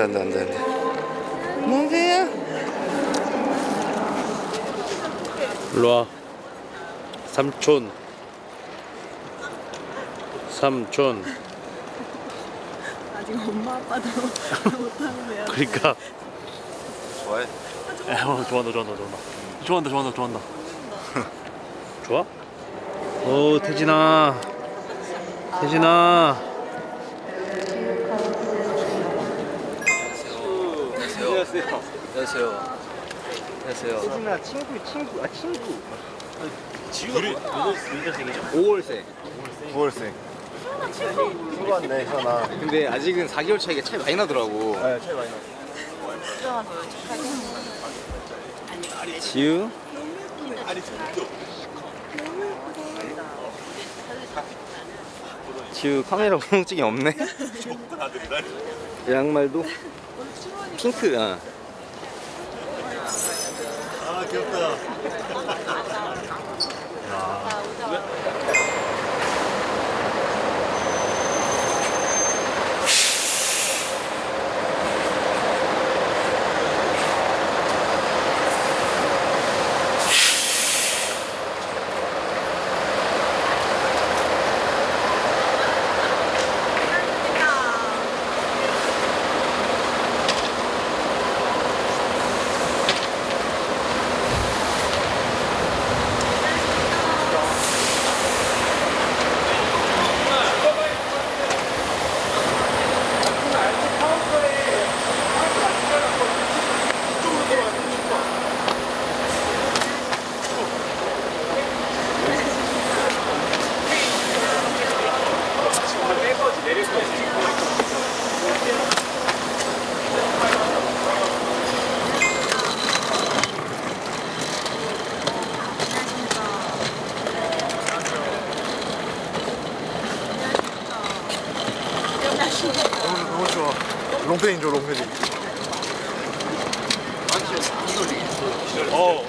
안돼 안돼 안돼 안돼. 안녕하세요? 일로와. 삼촌. 삼촌. 아직 엄마 아빠도 못하는데요. 그러니까. 좋아해? 에, 어, 좋아한다 좋아한다 좋아한다. 좋아한다 좋아한다 좋아한다. 좋아? 오 태진아. 태진아 안녕하세요. 안녕하세요. 세진아 친구 친구 아 친구 지우가 몇 년생이죠? 5월생. 9월생 친구 왔네 현아 근데 아직은 4개월 차이가 차이 많이 나더라고. 아 차이 많이 나 지우? 지우 카메라 후능증이 없네. 양말도 핑크. 아. 아 귀엽다 롱패딩 줘 롱패딩 어.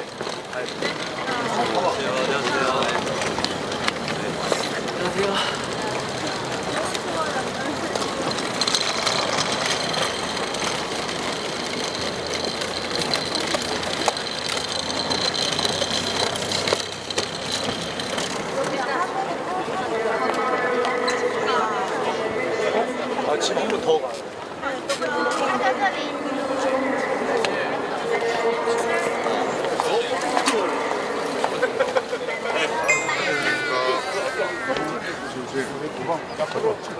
아 지금 한번 더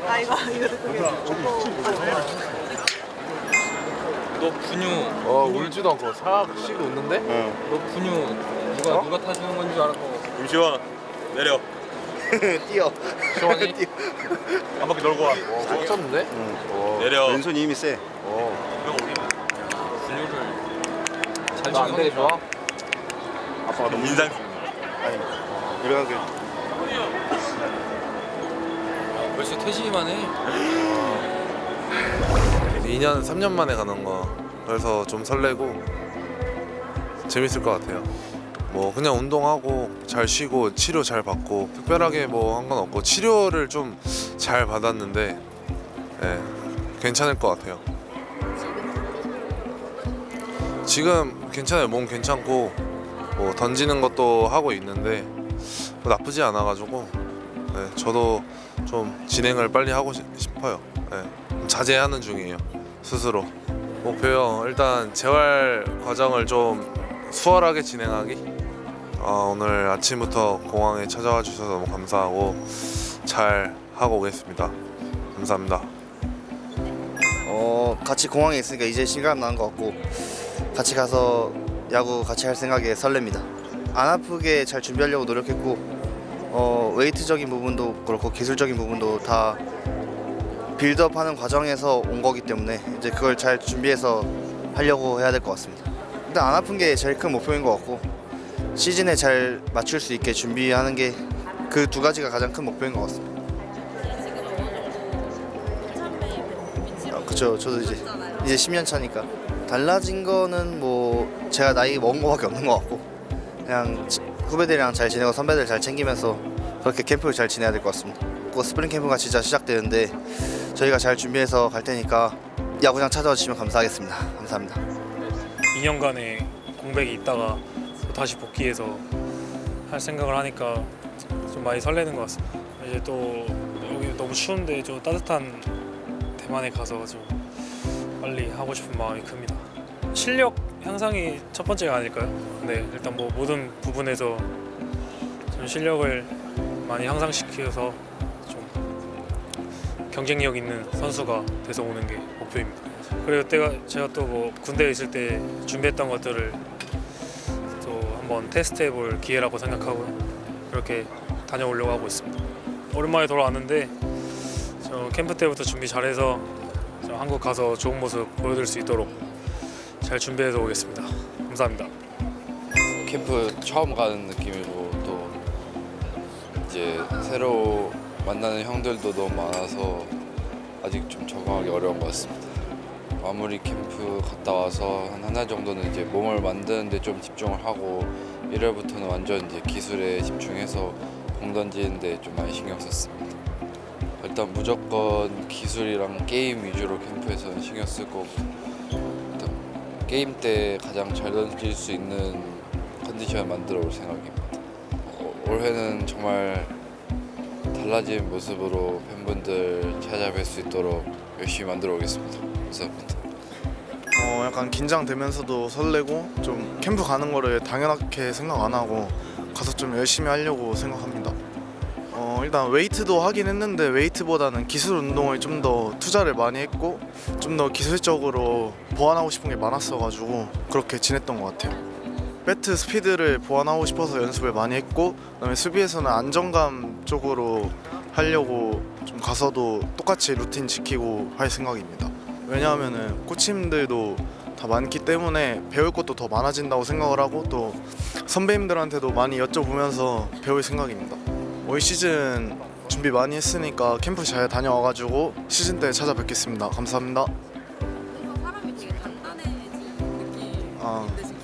아 이거 이거 너 분유. 어 울지도 않고 삭씩 웃는데? 너 분유 누가 누가 타주는 건줄 알았고. 임시원 내려 뛰어 시원이? 한 바퀴 돌고 와꽉 찼는데? 어. 내려 왼손이 힘이 세 어. 분유를 잘 나안 되게 좋아? 아빠가 너무 인상 아니 이렇게 벌써 퇴실만 해. 2년 3년 만에 가는 거 그래서 좀 설레고 재밌을 것 같아요. 뭐 그냥 운동하고 잘 쉬고 치료 잘 받고 특별하게 뭐 한 건 없고 치료를 좀 잘 받았는데 예, 괜찮을 것 같아요. 지금 괜찮아요. 몸 괜찮고 뭐 던지는 것도 하고 있는데 뭐 나쁘지 않아 가지고 예, 저도 좀 진행을 빨리 하고 싶- 싶어요. 예, 자제하는 중이에요 스스로 목표요. 일단 재활 과정을 좀 수월하게 진행하기. 어, 오늘 아침부터 공항에 찾아와 주셔서 너무 감사하고 잘 하고 오겠습니다. 감사합니다. 어 같이 공항에 있으니까 이제 실감 나는 것 같고 같이 가서 야구 같이 할 생각에 설렙니다. 안 아프게 잘 준비하려고 노력했고 어 웨이트적인 부분도 그렇고 기술적인 부분도 다 빌드업하는 과정에서 온 거기 때문에 이제 그걸 잘 준비해서 하려고 해야 될 것 같습니다. 일단 안 아픈 게 제일 큰 목표인 것 같고 시즌에 잘 맞출 수 있게 준비하는 게 그 두 가지가 가장 큰 목표인 것 같습니다. 아, 그쵸 저도 이제 이제 10년 차니까 달라진 거는 뭐 제가 나이 먹은 거밖에 없는 것 같고 그냥 치- 후배들이랑 잘 지내고 선배들 잘 챙기면서 그렇게 캠프를 잘 지내야 될 것 같습니다. 그 스프링 캠프가 진짜 시작되는데 저희가 잘 준비해서 갈 테니까 야구장 찾아와 주시면 감사하겠습니다. 감사합니다. 2년간의 공백이 있다가 또 다시 복귀해서 할 생각을 하니까 좀 많이 설레는 것 같습니다. 이제 또 여기 너무 추운데 좀 따뜻한 대만에 가서 좀 빨리 하고 싶은 마음이 큽니다. 실력 향상이 첫 번째가 아닐까요? 네, 일단 뭐 모든 부분에서 좀 실력을 많이 향상시켜서 좀 경쟁력 있는 선수가 돼서 오는 게 목표입니다. 그리고 때가 제가 또 뭐 군대에 있을 때 준비했던 것들을 또 한번 테스트해 볼 기회라고 생각하고요. 그렇게 다녀오려고 하고 있습니다. 오랜만에 돌아왔는데 저 캠프 때부터 준비 잘해서 저 한국 가서 좋은 모습 보여드릴 수 있도록 잘 준비해서 오겠습니다. 감사합니다. 캠프 처음 가는 느낌이고 또 이제 새로 만나는 형들도 너무 많아서 아직 좀 적응하기 어려운 것 같습니다. 마무리 캠프 갔다 와서 한 한 달 정도는 이제 몸을 만드는데 좀 집중을 하고 1월부터는 완전 이제 기술에 집중해서 공 던지는데 좀 많이 신경 썼습니다. 일단 무조건 기술이랑 게임 위주로 캠프에서는 신경 쓸 거고 게임 때 가장 잘 던질 수 있는 컨디션을 만들어 올 생각입니다. 어, 올해는 정말 달라진 모습으로 팬분들 찾아뵐 수 있도록 열심히 만들어 오겠습니다. 감사합니다. 어, 약간 긴장되면서도 설레고 좀 캠프 가는 거를 당연하게 생각 안 하고 가서 좀 열심히 하려고 생각합니다. 어, 일단 웨이트도 하긴 했는데 웨이트보다는 기술 운동을 좀 더 투자를 많이 했고 좀 더 기술적으로 보완하고 싶은 게 많았어가지고 그렇게 지냈던 것 같아요. 배트 스피드를 보완하고 싶어서 연습을 많이 했고 그다음에 수비에서는 안정감 쪽으로 하려고 좀 가서도 똑같이 루틴 지키고 할 생각입니다. 왜냐하면은 코치님들도 다 많기 때문에 배울 것도 더 많아진다고 생각을 하고 또 선배님들한테도 많이 여쭤보면서 배울 생각입니다. 올 시즌 준비 많이 했으니까 캠프 잘 다녀와가지고 시즌 때 찾아뵙겠습니다. 감사합니다. 사람이 되게 단단해진 느낌. 아, 지금?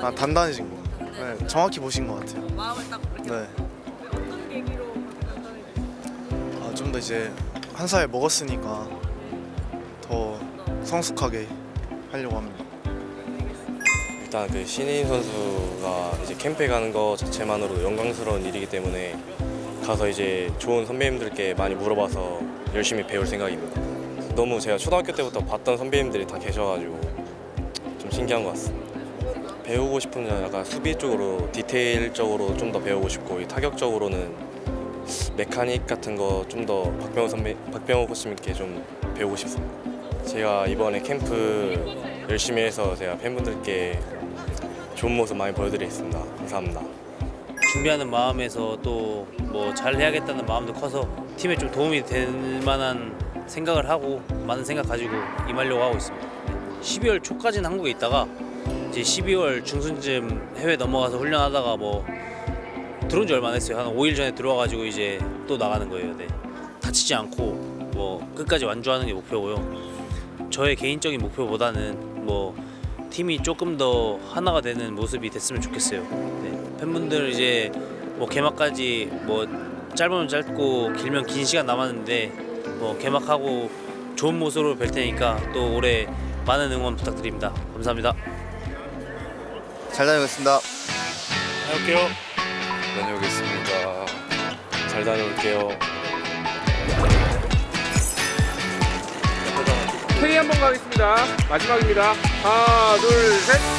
아 단단해진 거. 네, 정확히 보신 것 같아요. 마음을 딱 그렇게 네, 어떤 계기로 그렇게 단단해졌어요? 아, 좀 더 이제 한 살 먹었으니까 더 성숙하게 하려고 합니다. 일단 그 신인 선수가 이제 캠프에 가는 거 자체만으로도 영광스러운 일이기 때문에 가서 이제 좋은 선배님들께 많이 물어봐서 열심히 배울 생각입니다. 너무 제가 초등학교 때부터 봤던 선배님들이 다 계셔가지고 좀 신기한 것 같습니다. 배우고 싶은 건 약간 수비 쪽으로 디테일적으로 좀 더 배우고 싶고 이 타격적으로는 메카닉 같은 거 좀 더 박병호 선배 박병호 코치님께 좀 배우고 싶습니다. 제가 이번에 캠프 열심히 해서 제가 팬분들께 좋은 모습 많이 보여드리겠습니다. 감사합니다. 준비하는 마음에서 또 뭐 잘해야겠다는 마음도 커서 팀에 좀 도움이 될 만한 생각을 하고 많은 생각 가지고 임하려고 하고 있습니다. 12월 초까지는 한국에 있다가 이제 12월 중순쯤 해외 넘어가서 훈련하다가 뭐 들어온 지 얼마 안 됐어요. 한 5일 전에 들어와가지고 이제 또 나가는 거예요. 네. 다치지 않고 뭐 끝까지 완주하는 게 목표고요. 저의 개인적인 목표보다는 뭐 팀이 조금 더 하나가 되는 모습이 됐으면 좋겠어요. 네. 팬분들 이제 뭐 개막까지 뭐 짧으면 짧고 길면 긴 시간 남았는데 뭐 개막하고 좋은 모습으로 뵐 테니까 또 올해 많은 응원 부탁드립니다. 감사합니다. 잘 다녀오겠습니다. 다녀올게요. 다녀오겠습니다. 잘 다녀올게요. K 한번 가겠습니다. 마지막입니다. 하나, 둘, 셋.